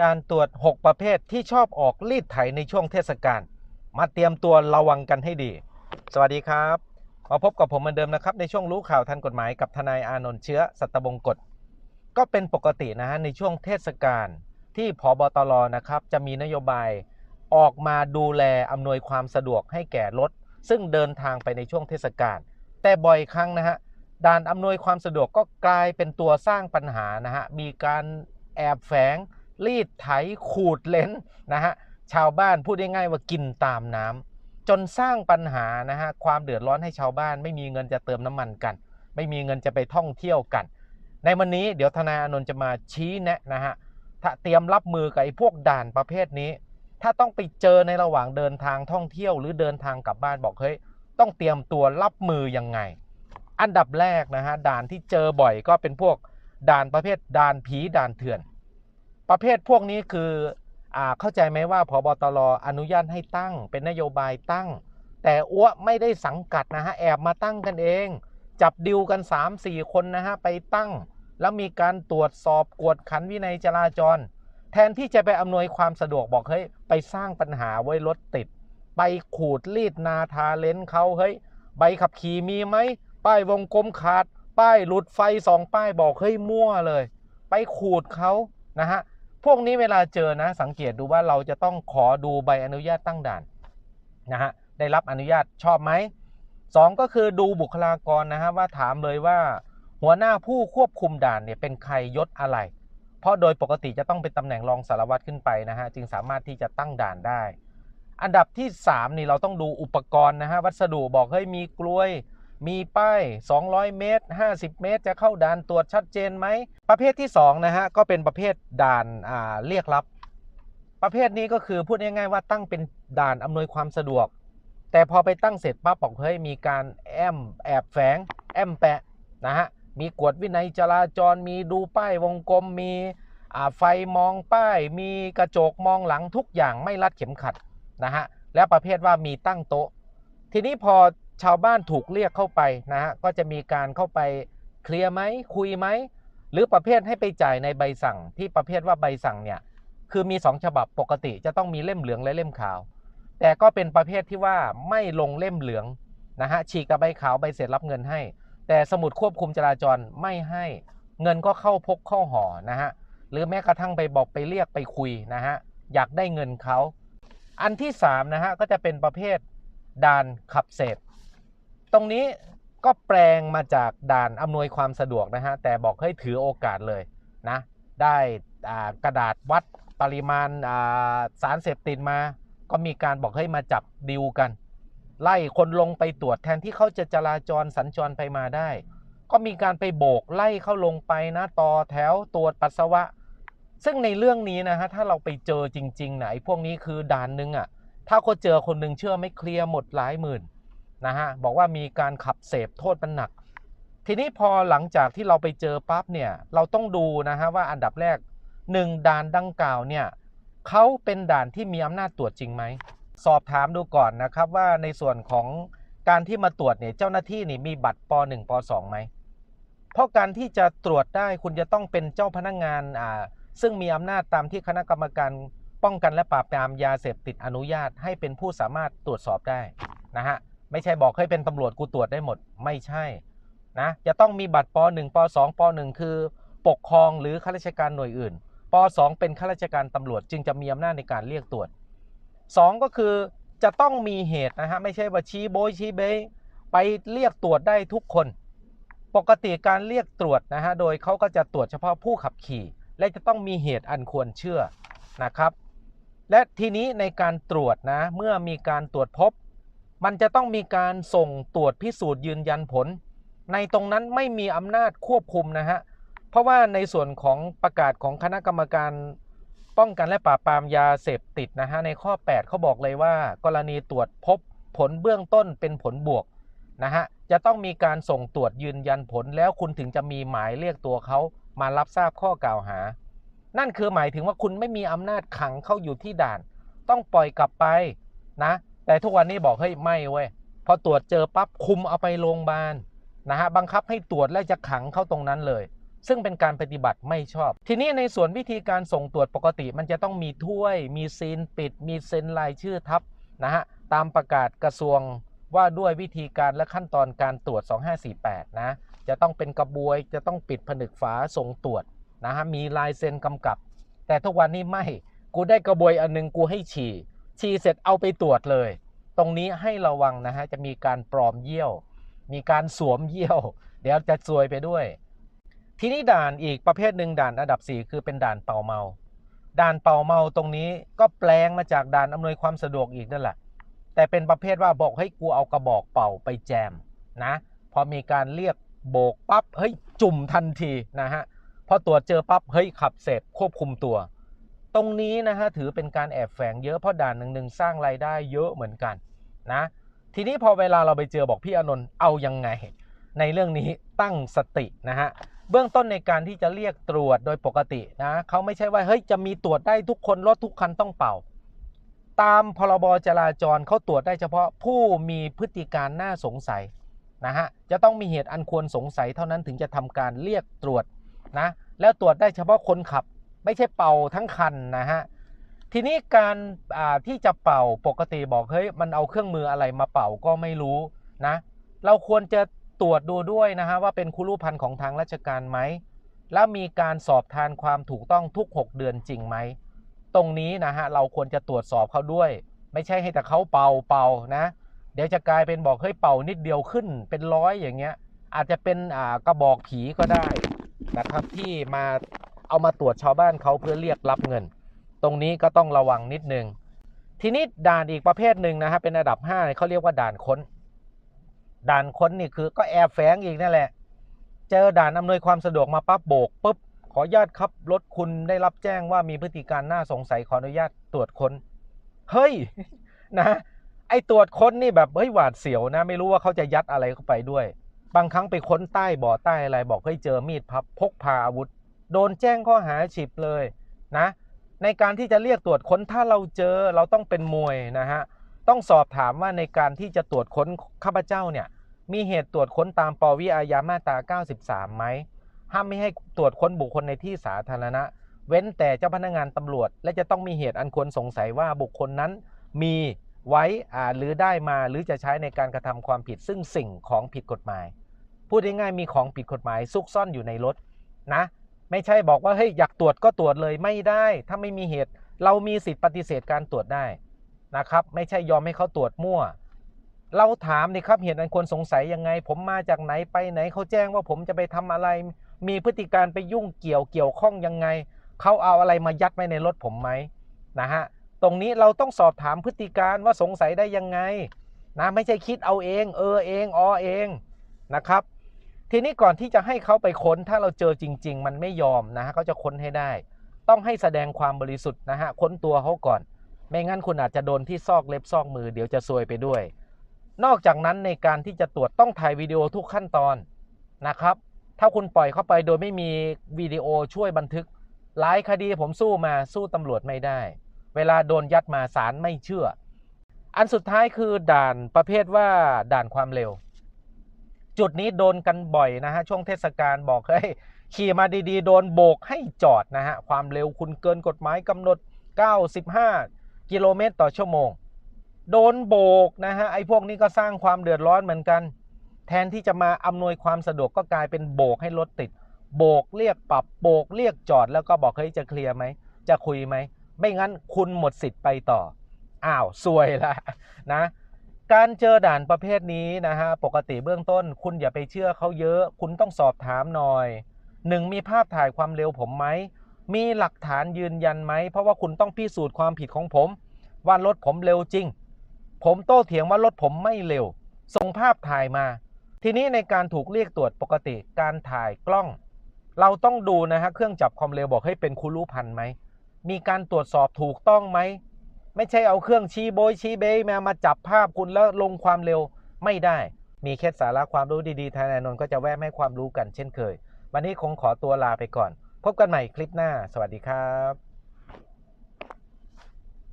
ด่านตรวจ 6 ประเภทที่ชอบออกรีดไถในช่วงเทศกาล มาเตรียมตัวระวังกันให้ดี สวัสดีครับ มาพบกับผมเหมือนเดิมนะครับ ในช่วงรู้ข่าวทันกฎหมายกับทนายอานนท์เชื้อสัตบงกฎ ก็เป็นปกตินะฮะในช่วงเทศกาลที่พบตรนะครับ จะมีนโยบายออกมาดูแลอำนวยความสะดวกให้แก่รถ ซึ่งเดินทางไปในช่วงเทศกาล แต่บ่อยครั้งนะฮะด่านอำนวยความสะดวกก็กลายเป็นตัวสร้างปัญหานะฮะ มีการแอบแฝง รีดไถขูดเลนนะฮะชาวบ้านพูดง่ายๆว่ากินตามน้ำจนสร้างปัญหานะฮะความเดือดร้อนให้ชาวบ้าน ไม่มีเงินจะเติมน้ำมันกัน ไม่มีเงินจะไปท่องเที่ยวกัน ในวันนี้เดี๋ยวทนาอานนท์จะมาชี้แนะนะฮะถ้าเตรียมรับมือกับไอ้พวกด่านประเภทนี้ ถ้าต้องไปเจอในระหว่างเดินทางท่องเที่ยวหรือเดินทางกลับบ้านบอกเฮ้ยต้องเตรียมตัวรับมือยังไง อันดับแรกนะฮะด่านที่เจอบ่อยก็เป็นพวกด่านประเภทด่านผีด่านเถื่อน ประเภทพวกนี้คืออเข้าใจไหมว่าพบตรอนุญาตให้ตั้ง เป็นนโยบายตั้ง แต่อ้วไม่ได้สังกัดนะฮะแอบมาตั้งกันเอง จับดิวกัน 3-4 คนนะฮะไปตั้ง แล้วมีการตรวจสอบกวดขันวินัยจราจร แทนที่จะไปอำนวยความสะดวกบอกเฮ้ยไปสร้างปัญหาไว้รถติด ไปขูดรีดนาทาเลนเขาเฮ้ยใบขับขี่มีไหมป้ายวงกลมขาด ป้ายหลุดไฟสองป้ายบอกเฮ้ยมั่วเลย ไปขูดเขานะฮะ พวกนี้เวลาเจอนะ สังเกตดูว่าเราจะต้องขอดูใบอนุญาตตั้งด่านนะฮะได้รับอนุญาตชอบไหมสองก็คือดูบุคลากรนะฮะว่าถามเลยว่า หัวหน้าผู้ควบคุมด่านเนี่ยเป็นใครยศอะไร เพราะโดยปกติจะต้องเป็นตำแหน่งรองสารวัตรขึ้นไปนะฮะจึงสามารถที่จะตั้งด่านได้ อันดับที่ 3 นี่เราต้องดูอุปกรณ์นะฮะวัสดุบอกเฮ้ยมีกล้วย มีป้าย 200 เมตร 50 เมตร จะเข้าด่านตรวจชัดเจนไหม ประเภทที่2นะฮะก็เป็นประเภทด่านาเรียกรับ ประเภทนี้ก็คือพูดง่ายๆว่าตั้งเป็นด่านอำนวยความสะดวก แต่พอไปตั้งเสร็จปั๊บบอกเฮ้ยมีการแอมแอบแฝงแอมแปะนะฮะมีกวดวินัยจราจรมีดูป้ายวงกลมมีไฟมองป้าย มีกระจกมองหลังทุกอย่างไม่รัดเข็มขัดนะฮะและประเภทว่ามีตั้งโต๊ะ ทีนี้พอ ชาวบ้านถูกเรียกเข้าไปนะฮะก็จะมีการเข้าไปเคลียร์ไหมคุยไหมหรือประเภทให้ไปจ่ายในใบสั่งที่ประเภทว่าใบสั่งเนี่ยคือมี 2 ฉบับปกติจะต้องมีเล่มเหลืองและเล่มขาว แต่ก็เป็นประเภทที่ว่าไม่ลงเล่มเหลืองนะฮะฉีกกับใบขาวใบเสร็จรับเงินให้ แต่สมุดควบคุมจราจรไม่ให้เงินก็เข้าพกเข้าห่อนะฮะหรือแม้กระทั่งไปบอกไปเรียกไปคุยนะฮะอยากได้เงินเขาอันที่3นะฮะก็จะเป็นประเภทด่านขับเสพ ตรงนี้ก็แปลงมาจากด่านอำนวยความสะดวกนะฮะ แต่บอกให้ถือโอกาสเลยนะ ได้กระดาษวัดปริมาณาสารเสพติดมา ก็มีการบอกให้มาจับดิวกัน ไล่คนลงไปตรวจแทนที่เขาจะจราจรสัญจรไปมาได้ ก็มีการไปโบกไล่เข้าลงไปนะต่อแถวตรวจปัสสาวะ ซึ่งในเรื่องนี้นะฮะถ้าเราไปเจอจริงๆนะไอ้พวกนี้คือด่านหนึงอะถ้าเขาเจอคนหนึ่งเชื่อไม่เคลียร์หมดหลายหมื่น นะฮะบอกว่ามีการขับเสพโทษมันหนัก ทีนี้พอหลังจากที่เราไปเจอปั๊บเนี่ยเราต้องดูนะฮะว่าอันดับแรกหนึ่งด่านดังกล่าวเนี่ยเขาเป็นด่านที่มีอำนาจตรวจจริงไหมสอบถามดูก่อนนะครับว่าในส่วนของการที่มาตรวจเนี่ยเจ้าหน้าที่นี่มีบัตรป .1 ป .2 ไหมเพราะการที่จะตรวจได้คุณจะต้องเป็นเจ้าพนักงานอ่าซึ่งมีอำนาจตามที่คณะกรรมการป้องกันและปราบปรามยาเสพติดอนุญาตให้เป็นผู้สามารถตรวจสอบได้นะฮะ ไม่ใช่บอกให้เป็นตำรวจกูตรวจได้หมดไม่ใช่นะจะต้องมีบัตรป .1 ป .2 ป .1 คือ ปกครองหรือข้าราชการหน่วยอื่นป .2 เป็นข้าราชการตำรวจจึงจะมีอำนาจในการเรียกตรวจ 2 ก็คือจะต้องมีเหตุนะฮะไม่ใช่ว่าชี้โบยชี้เบยไปเรียกตรวจได้ทุกคน ปกติการเรียกตรวจนะฮะโดยเขาก็จะตรวจเฉพาะผู้ขับขี่ และจะต้องมีเหตุอันควรเชื่อนะครับ และทีนี้ในการตรวจนะเมื่อมีการตรวจพบ มันจะต้องมีการส่งตรวจพิสูจน์ยืนยันผล ในตรงนั้นไม่มีอำนาจควบคุมนะฮะ เพราะว่าในส่วนของประกาศของคณะกรรมการป้องกันและปราบปรามยาเสพติดนะฮะในข้อ 8เขาบอกเลยว่า กรณีตรวจพบผลเบื้องต้นเป็นผลบวกนะฮะจะต้องมีการส่งตรวจยืนยันผลแล้วคุณถึงจะมีหมายเรียกตัวเขามารับทราบข้อกล่าวหา นั่นคือหมายถึงว่าคุณไม่มีอำนาจขังเข้าอยู่ที่ด่าน ต้องปล่อยกลับไปนะ แต่ทุกวันนี้บอกเฮ้ยไม่เว้ยพอตรวจเจอปั๊บคุมเอาไปโรงพยาบาลนะฮะบังคับให้ตรวจและจะขังเข้าตรงนั้นเลย ซึ่งเป็นการปฏิบัติไม่ชอบ ทีนี้ในส่วนวิธีการส่งตรวจปกติ มันจะต้องมีถ้วย มีซีนปิด มีเซ็นลายชื่อทับนะฮะตามประกาศกระทรวงว่าด้วยวิธีการและขั้นตอนการตรวจ 2548 นะ จะต้องเป็นกระบวย จะต้องปิดผนึกฝาส่งตรวจนะฮะมีลายเซ็นกำกับ แต่ทุกวันนี้ไม่ กูได้กระบวยอันหนึงกูให้ฉี่ ฉี่เสร็จเอาไปตรวจเลย ตรงนี้ให้ระวังนะฮะจะมีการปลอมเยี่ยว มีการสวมเยี่ยว เดี๋ยวจะซวยไปด้วย ทีนี้ด่านอีกประเภทหนึ่งด่านอันดับ 4 คือเป็นด่านเป่าเมา ด่านเป่าเมาตรงนี้ก็แปลงมาจากด่านอำนวยความสะดวกอีกนั่นแหละแต่เป็นประเภทว่าบอกให้กูเอากระบอกเป่าไปแจมนะพอมีการเรียกโบกปั๊บเฮ้ยจุ่มทันทีนะฮะพอตรวจเจอปั๊บเฮ้ยขับเสร็จควบคุมตัว ตรงนี้นะฮะถือเป็นการแอบแฝงเยอะเพราะด่านหนึ่งหนึ่งสร้างรายได้เยอะเหมือนกันนะทีนี้พอเวลาเราไปเจอบอกพี่อนนท์เอายังไง ในเรื่องนี้ตั้งสตินะฮะเบื้องต้นในการที่จะเรียกตรวจโดยปกตินะเขาไม่ใช่ว่าเฮ้ยจะมีตรวจได้ทุกคนรถทุกคันต้องเป่า ตามพรบจราจรเขาตรวจได้เฉพาะผู้มีพฤติการน่าสงสัยนะฮะจะต้องมีเหตุอันควรสงสัยเท่านั้นถึงจะทำการเรียกตรวจนะแล้วตรวจได้เฉพาะคนขับ ไม่ใช่เป่าทั้งคันนะฮะทีนี้การที่จะเป่าปกติบอกเฮ้ยมันเอาเครื่องมืออะไรมาเป่าก็ไม่รู้นะเราควรจะตรวจดูด้วยนะฮะว่าเป็นคุรุพันธ์ของทางราชการไหมแล้วมีการสอบทานความถูกต้องทุก 6 เดือนจริงไหมตรงนี้นะฮะเราควรจะตรวจสอบเขาด้วย ไม่ใช่ให้แต่เขาเป่าเป่านะ เดี๋ยวจะกลายเป็นบอกเฮ้ยเป่านิดเดียวขึ้นเป็นร้อยอย่างเงี้ยอาจจะเป็นกระบอกผีก็ได้นะครับที่มา เอามาตรวจชาวบ้านเขาเพื่อเรียกรับเงิน ตรงนี้ก็ต้องระวังนิดนึง ทีนี้ด่านอีกประเภทหนึ่งนะฮะเป็นระดับ5เนี่ยเขาเรียกว่าด่านค้น ด่านค้นนี่คือก็แอบแฝงอีกนั่นแหละ เจอด่านอำนวยความสะดวกมาปั๊บโบกปุ๊บขออนุญาตครับรถคุณได้รับแจ้งว่ามีพฤติการน่าสงสัยขออนุญาตตรวจค้น เฮ้ยนะไอตรวจค้นนี่แบบเฮ้ยหวาดเสียวนะ ไม่รู้ว่าเขาจะยัดอะไรเข้าไปด้วย บางครั้งไปค้นใต้บ่อใต้อะไรบอกเฮ้ยเจอมีดพับพกพาอาวุธ โดนแจ้งข้อหาฉิบเลยนะในการที่จะเรียกตรวจค้นถ้าเราเจอเราต้องเป็นมวยนะฮะต้องสอบถามว่าในการที่จะตรวจค้นข้าพเจ้าเนี่ยมีเหตุตรวจค้นตามปวิอาญามาตรา 93ไหมห้ามไม่ให้ตรวจค้นบุคคลในที่สาธารณะ เว้นแต่เจ้าพนักงานตำรวจ และจะต้องมีเหตุอันควรสงสัยว่าบุคคลนั้นมีไว้อ่าหรือได้มาหรือจะใช้ในการกระทำความผิดซึ่งสิ่งของผิดกฎหมาย พูดง่ายๆมีของผิดกฎหมายซุกซ่อนอยู่ในรถนะ ไม่ใช่บอกว่าเฮ้ยอยากตรวจก็ตรวจเลยไม่ได้ ถ้าไม่มีเหตุ เรามีสิทธิปฏิเสธการตรวจได้นะครับ ไม่ใช่ยอมให้เขาตรวจมั่ว เราถามนี่ครับเหตุอันควรสงสัยยังไง ผมมาจากไหนไปไหนเขาแจ้งว่าผมจะไปทำอะไร มีพฤติการไปยุ่งเกี่ยวเกี่ยวข้องยังไงเขาเอาอะไรมายัดไว้ในรถผมไหมนะฮะตรงนี้เราต้องสอบถามพฤติการว่าสงสัยได้ยังไงนะไม่ใช่คิดเอาเอง เออเองออเองนะครับ ทีนี้ก่อนที่จะให้เขาไปค้นถ้าเราเจอจริง ๆ มันไม่ยอมนะฮะเขาจะค้นให้ได้ ต้องให้แสดงความบริสุทธิ์นะฮะค้นตัวเขาก่อน ไม่งั้นคุณอาจจะโดนที่ซอกเล็บซอกมือเดี๋ยวจะซวยไปด้วย นอกจากนั้นในการที่จะตรวจต้องถ่ายวิดีโอทุกขั้นตอนนะครับ ถ้าคุณปล่อยเข้าไปโดยไม่มีวิดีโอช่วยบันทึกหลายคดีผมสู้มาสู้ตำรวจไม่ได้ เวลาโดนยัดมาศาลไม่เชื่อ อันสุดท้ายคือด่านประเภทว่าด่านความเร็ว จุดนี้โดนกันบ่อยนะฮะช่วงเทศกาลบอกเฮ้ยขี่มาดีๆ โดนโบกให้จอดนะฮะความเร็วคุณเกินกฎหมายกำหนด 95 กิโลเมตรต่อชั่วโมง โดนโบกนะฮะไอ้พวกนี้ก็สร้างความเดือดร้อนเหมือนกัน แทนที่จะมาอำนวยความสะดวกก็กลายเป็นโบกให้รถติด โบกเรียกปรับโบกเรียกจอดแล้วก็บอกเฮ้ยจะเคลียร์ไหมจะคุยไหมไม่งั้นคุณหมดสิทธิ์ไปต่ออ้าวซวยละนะ การเจอด่านประเภทนี้นะฮะปกติเบื้องต้น คุณอย่าไปเชื่อเขาเยอะ คุณต้องสอบถามหน่อยหนึ่งมีภาพถ่ายความเร็วผมไหมมีหลักฐานยืนยันไหม เพราะว่าคุณต้องพิสูจน์ความผิดของผม ว่ารถผมเร็วจริง ผมโต้เถียงว่ารถผมไม่เร็ว ส่งภาพถ่ายมา ทีนี้ในการถูกเรียกตรวจปกติการถ่ายกล้อง เราต้องดูนะฮะเครื่องจับความเร็วบอกให้เป็นคุรุพันธ์ไหมมีการตรวจสอบถูกต้องไหม ไม่ใช่เอาเครื่องชี้โบยชี้เบยมามาจับภาพคุณแล้วลงความเร็วไม่ได้ มีเคล็ดสาระความรู้ดีๆทนายนนท์ก็จะแวะให้ความรู้กันเช่นเคย วันนี้คงขอตัวลาไปก่อน พบกันใหม่คลิปหน้า สวัสดีครับ